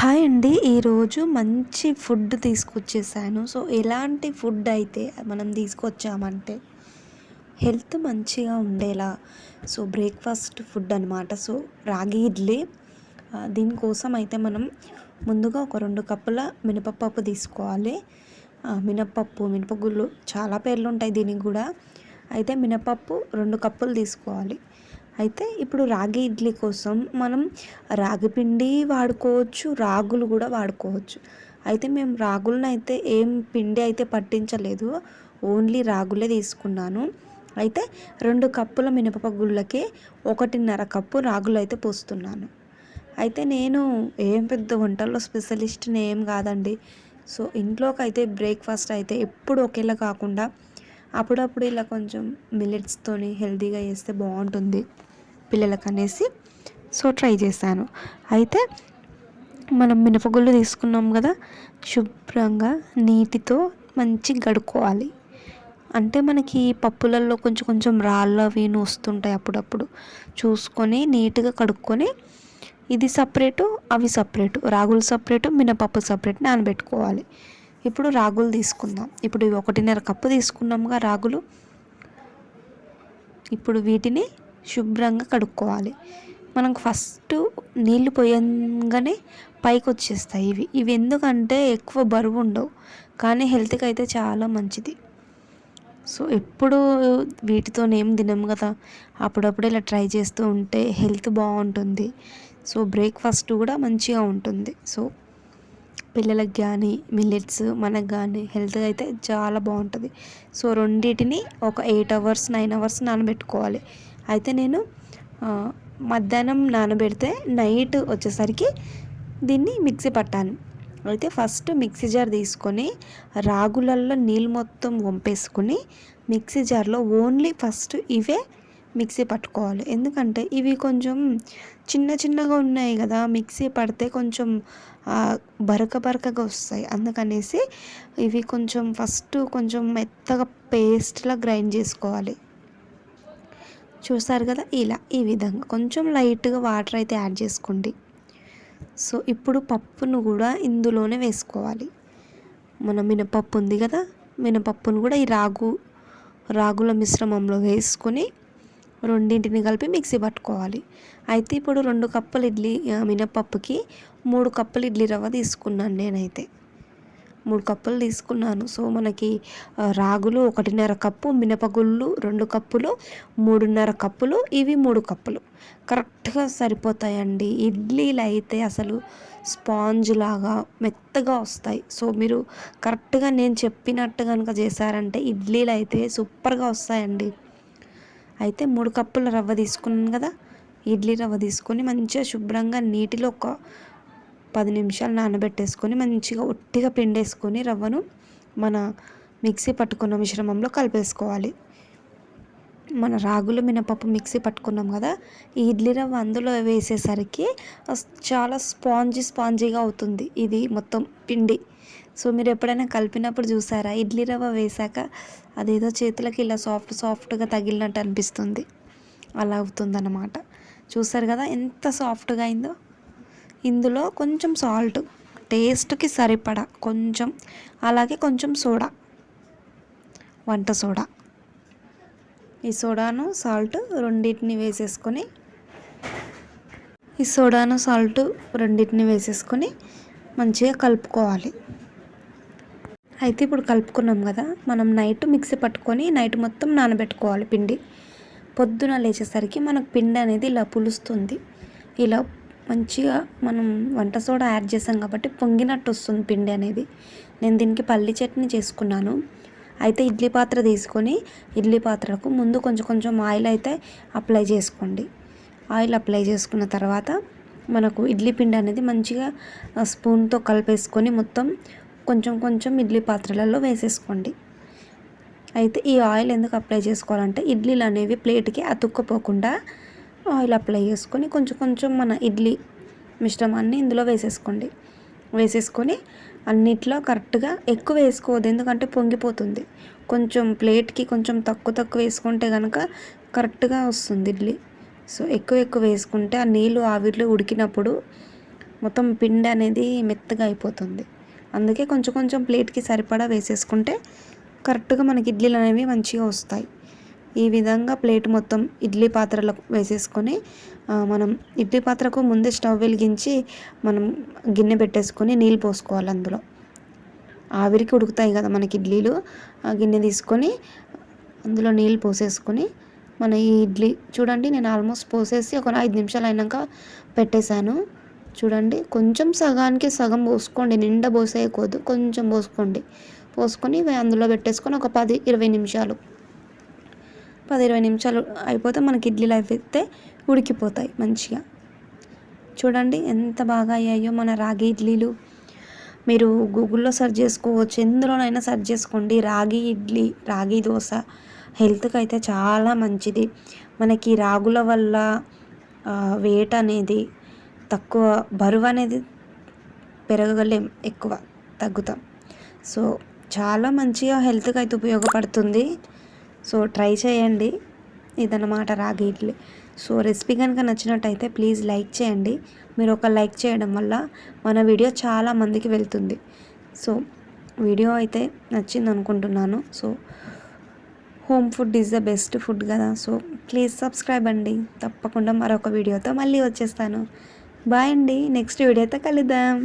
Hi అండి. ఈరోజు మంచి ఫుడ్ తీసుకొచ్చేసాను. సో ఎలాంటి ఫుడ్ అయితే మనం తీసుకొచ్చామంటే హెల్త్ మంచిగా ఉండేలా సో బ్రేక్ఫాస్ట్ ఫుడ్ అనమాట సో రాగి ఇడ్లీ దీనికోసం అయితే మనం ముందుగా ఒక రెండు కప్పుల మినపప్పు తీసుకోవాలి. మినపప్పు మినపగుళ్ళు చాలా పేర్లు ఉంటాయి దీనికి కూడా. అయితే మినపప్పు రెండు కప్పులు తీసుకోవాలి. అయితే ఇప్పుడు రాగి ఇడ్లీ కోసం మనం రాగి పిండి వాడుకోవచ్చు రాగులు కూడా వాడుకోవచ్చు. అయితే మేము రాగులను అయితే ఏం పిండి అయితే పట్టించలేదు ఓన్లీ రాగులే తీసుకున్నాను. అయితే రెండు కప్పుల మినపగుళ్ళకి ఒకటిన్నర కప్పు రాగులు అయితే పోస్తున్నాను. అయితే నేను ఏం పెద్ద వంటల్లో స్పెషలిస్ట్ని ఏం కాదండి. సో ఇంట్లోకి అయితే బ్రేక్ఫాస్ట్ అయితే ఎప్పుడు ఒకేలా కాకుండా అప్పుడప్పుడు ఇలా కొంచెం మిల్లెట్స్తోని హెల్తీగా చేస్తే బాగుంటుంది. పిల్లలకు అనేసి సో ట్రై చేశాను. అయితే మనం మినపగుళ్ళు తీసుకున్నాం కదా శుభ్రంగా నీటితో మంచి గడుక్కోవాలి. అంటే మనకి పప్పులలో కొంచెం కొంచెం రాళ్ళు అవి వస్తుంటాయి అప్పుడప్పుడు. చూసుకొని నీట్గా కడుక్కొని ఇది సపరేటు అవి సపరేటు రాగులు సపరేటు మినపప్పు సపరేట్ నానబెట్టుకోవాలి. ఇప్పుడు రాగులు తీసుకుందాం. ఇప్పుడు ఒకటిన్నర కప్పు తీసుకున్నాముగా రాగులు. ఇప్పుడు వీటిని శుభ్రంగా కడుక్కోవాలి. మనకు ఫస్ట్ నీళ్ళు పోయంగానే పైకి వచ్చేస్తాయి ఇవి. ఇవి ఎందుకంటే ఎక్కువ బరువు ఉండవు. కానీ హెల్త్కి అయితే చాలా మంచిది. సో ఎప్పుడు వీటితోనేం తినము కదా. అప్పుడప్పుడు ఇలా ట్రై చేస్తూ ఉంటే హెల్త్ బాగుంటుంది. సో బ్రేక్ఫాస్ట్ కూడా మంచిగా ఉంటుంది. సో పిల్లలకి కానీ మిల్లెట్స్ మనకు కానీ హెల్త్గా అయితే చాలా బాగుంటుంది. సో రెండింటిని ఒక ఎయిట్ అవర్స్ నైన్ అవర్స్ నానబెట్టుకోవాలి. అయితే నేను మధ్యాహ్నం నానబెడితే నైట్ వచ్చేసరికి దీన్ని మిక్సీ పట్టాను. అయితే ఫస్ట్ మిక్సీ జార్ తీసుకొని రాగులల్లో నీళ్ళు మొత్తం వంపేసుకొని మిక్సీ జార్లో ఓన్లీ ఫస్ట్ ఇవే మిక్సీ పట్టుకోవాలి. ఎందుకంటే ఇవి కొంచెం చిన్న చిన్నగా ఉన్నాయి కదా మిక్సీ పడితే కొంచెం బరక బరకగా వస్తాయి. అందుకనేసి ఇవి కొంచెం ఫస్ట్ కొంచెం మెత్తగా పేస్ట్లా గ్రైండ్ చేసుకోవాలి. చూసారు కదా? ఇలా ఈ విధంగా. కొంచెం లైట్గా వాటర్ అయితే యాడ్ చేసుకోండి. సో ఇప్పుడు పప్పును కూడా ఇందులోనే వేసుకోవాలి. మన మినపప్పు ఉంది కదా? మినపప్పును కూడా ఈ రాగు రాగుల మిశ్రమంలో వేసుకొని రెండింటిని కలిపి మిక్సీ పట్టుకోవాలి. అయితే ఇప్పుడు రెండు కప్పులు ఇడ్లీ మినపప్పుకి మూడు కప్పులు ఇడ్లీ రవ్వ తీసుకున్నాను నేనైతే. మూడు కప్పులు తీసుకున్నాను. సో మనకి రాగులు ఒకటిన్నర కప్పు మినపగుళ్ళు రెండు కప్పులు మూడున్నర కప్పులు ఇవి మూడు కప్పులు. కరెక్ట్గా సరిపోతాయండి. ఇడ్లీలు అయితే అసలు స్పాంజ్ లాగా మెత్తగా వస్తాయి. సో మీరు కరెక్ట్గా నేను చెప్పినట్టు కనుక చేశారంటే ఇడ్లీలు అయితే సూపర్గా వస్తాయండి. అయితే మూడు కప్పుల రవ్వ తీసుకున్నాను కదా. ఇడ్లీ రవ్వ తీసుకొని మంచిగా శుభ్రంగా నీటిలో ఒక పది నిమిషాలు నానబెట్టేసుకొని మంచిగా ఒట్టిగా పిండేసుకొని రవ్వను మన మిక్సీ పట్టుకున్న మిశ్రమంలో కలిపేసుకోవాలి. మన రాగులు మినపప్పు మిక్సీ పట్టుకున్నాం కదా ఈ ఇడ్లీ రవ్వ అందులో వేసేసరికి చాలా స్పాంజీ స్పాంజీగా అవుతుంది ఇది మొత్తం పిండి. సో మీరు ఎప్పుడైనా కలిపినప్పుడు చూసారా? ఇడ్లీ రవ్వ వేసాక అదేదో చేతులకి ఇలా సాఫ్ట్ సాఫ్ట్గా తగిలినట్టు అనిపిస్తుంది. అలా అవుతుందన్నమాట. చూసారు కదా ఎంత సాఫ్ట్గా అయిందో? ఇందులో కొంచెం సాల్ట్ టేస్ట్కి సరిపడా కొంచెం అలాగే కొంచెం సోడా వంట సోడా. ఈ సోడాను సాల్ట్ రెండింటిని వేసేసుకొని ఈ సోడాను సాల్ట్ రెండింటిని వేసేసుకొని మంచిగా కలుపుకోవాలి. అయితే ఇప్పుడు కలుపుకున్నాం కదా మనం నైట్ మిక్సీ పట్టుకొని నైట్ మొత్తం నానబెట్టుకోవాలి పిండి. పొద్దున లేచేసరికి మనకు పిండి అనేది ఇలా పులుస్తుంది. ఇలా మంచిగా మనం వంట సోడా యాడ్ చేసాం కాబట్టి పొంగినట్టు వస్తుంది పిండి అనేది. నేను దీనికి పల్లి చట్నీ చేసుకున్నాను. అయితే ఇడ్లీ పాత్ర తీసుకొని ఇడ్లీ పాత్రకు ముందు కొంచెం కొంచెం ఆయిల్ అయితే అప్లై చేసుకోండి. ఆయిల్ అప్లై చేసుకున్న తర్వాత మనకు ఇడ్లీ పిండి అనేది మంచిగా స్పూన్తో కలిపేసుకొని మొత్తం కొంచెం కొంచెం ఇడ్లీ పాత్రలలో వేసేసుకోండి. అయితే ఈ ఆయిల్ ఎందుకు అప్లై చేసుకోవాలంటే ఇడ్లీలు అనేవి ప్లేట్కి అతుక్కుపోకుండా ఆయిల్ అప్లై చేసుకొని కొంచెం కొంచెం మన ఇడ్లీ మిశ్రమాన్ని ఇందులో వేసేసుకోండి. వేసేసుకొని అన్నిట్లో కరెక్ట్గా ఎక్కువ వేసుకోవద్దు ఎందుకంటే పొంగిపోతుంది. కొంచెం ప్లేట్కి కొంచెం తక్కువ తక్కువ వేసుకుంటే కనుక కరెక్ట్గా వస్తుంది ఇడ్లీ. సో ఎక్కువ ఎక్కువ వేసుకుంటే ఆ నీళ్ళు ఆవిరిలో ఉడికినప్పుడు మొత్తం పిండి అనేది మెత్తగా అయిపోతుంది. అందుకే కొంచెం కొంచెం ప్లేట్కి సరిపడా వేసేసుకుంటే కరెక్ట్గా మనకి ఇడ్లీలు అనేవి మంచిగా వస్తాయి. ఈ విధంగా ప్లేట్ మొత్తం ఇడ్లీ పాత్రలో వేసేసుకొని మనం ఇడ్లీ పాత్రకు ముందే స్టవ్ వెలిగించి మనం గిన్నె పెట్టేసుకొని నీళ్ళు పోసుకోవాలి అందులో. ఆవిరికి ఉడుకుతాయి కదా మనకి ఇడ్లీలు. ఆ గిన్నె తీసుకొని అందులో నీళ్ళు పోసేసుకొని మన ఈ ఇడ్లీ చూడండి నేను ఆల్మోస్ట్ పోసేసి ఒక ఐదు నిమిషాలు అయినాక పెట్టేశాను. చూడండి కొంచెం సగానికి సగం పోసుకోండి నిండా పోసేయకూడదు కొంచెం పోసుకోండి. పోసుకొని అందులో పెట్టేసుకొని ఒక పది ఇరవై నిమిషాలు పది ఇరవై నిమిషాలు అయిపోతే మనకి ఇడ్లీలు అయితే ఉడికిపోతాయి మంచిగా. చూడండి ఎంత బాగా అయ్యాయో మన రాగి ఇడ్లీలు. మీరు గూగుల్లో సెర్చ్ చేసుకోవచ్చు ఎందులోనైనా సెర్చ్ చేసుకోండి. రాగి ఇడ్లీ రాగి దోశ హెల్త్కి అయితే చాలా మంచిది. మనకి రాగుల వల్ల వెయిట్ అనేది తక్కువ బరువు అనేది పెరగలేం ఎక్కువ తగ్గుతాం. సో చాలా మంచిగా హెల్త్కి అయితే ఉపయోగపడుతుంది. సో ట్రై చేయండి. ఇదన్నమాట రాగి ఇడ్లీ. సో రెసిపీ కనుక నచ్చినట్టయితే ప్లీజ్ లైక్ చేయండి. మీరు ఒక లైక్ చేయడం వల్ల మన వీడియో చాలా మందికి వెళ్తుంది. సో వీడియో అయితే నచ్చింది అనుకుంటున్నాను. So home food is the best food కదా. సో ప్లీజ్ సబ్స్క్రైబ్ అండి. తప్పకుండా మరొక వీడియోతో మళ్ళీ వచ్చేస్తాను. బాయ్ అండి. నెక్స్ట్ వీడియోతో కలుద్దాం.